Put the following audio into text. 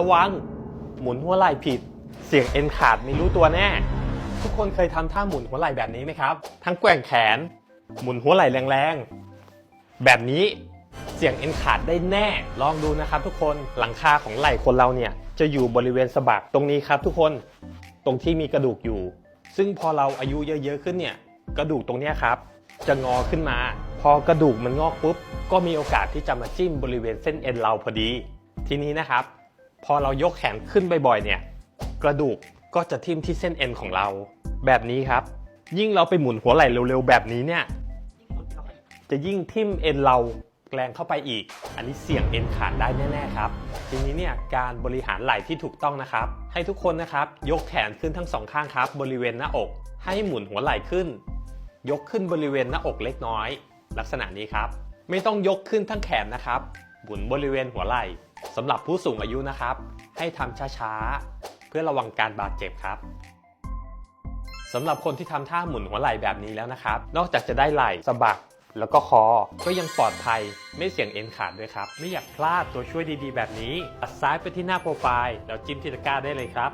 ระวัง หมุนหัวไหล่ผิด เสียงเอ็นขาดไม่รู้ตัวแน่ ทุกคนเคยทำท่าหมุนหัวไหล่แบบนี้ไหมครับ ทั้งแกว่งแขน หมุนหัวไหล่แรงๆ แบบนี้เสียงเอ็นขาดได้แน่ ลองดูนะครับทุกคนหลังคาของไหล่คนเราเนี่ยจะอยู่บริเวณสะบักตรงนี้ครับทุกคนตรงที่มีกระดูกอยู่ ซึ่งพอเราอายุเยอะๆขึ้นเนี่ยกระดูกตรงนี้ครับ จะงอขึ้นมา พอกระดูกมันงอกปุ๊บก็มีโอกาสที่จะมาจิ้มบริเวณเส้นเอ็นเราพอดี ทีนี้นะครับ พอเรายกแขนขึ้นบ่อยๆเนี่ย กระดูกก็จะทิ่มที่เส้นเอ็นของเรา แบบนี้ครับ ยิ่งเราไปหมุนหัวไหล่เร็วๆ แบบนี้เนี่ย จะยิ่งทิ่มเอ็นเราแกลงเข้าไปอีก อันนี้เสี่ยงเอ็นขาดได้แน่ๆครับ ทีนี้เนี่ยการบริหารไหล่ที่ถูกต้องนะครับ ให้ทุกคนนะครับ ยกแขนขึ้นทั้งสองข้างครับ บริเวณหน้าอก ให้หมุนหัวไหล่ขึ้น ยกขึ้นบริเวณหน้าอกเล็กน้อย ลักษณะนี้ครับ ไม่ต้องยกขึ้นทั้งแขนนะครับ หมุนบริเวณหัวไหล่ สำหรับผู้สูงอายุนะครับ ให้ทำช้าๆ เพื่อระวังการบาดเจ็บครับสำหรับคนที่ทำท่าหมุนหัวไหล่แบบนี้แล้วนะครับ นอกจากจะได้ไหล่สะบักแล้วก็คอ ก็ยังปลอดภัยไม่เสี่ยงเอ็นขาดด้วยครับ ไม่อยากพลาดตัวช่วยดีๆ แบบนี้ตัดซ้ายไปที่หน้าโปรไฟล์ แล้วจิ้มที่ตะกร้าได้เลยครับ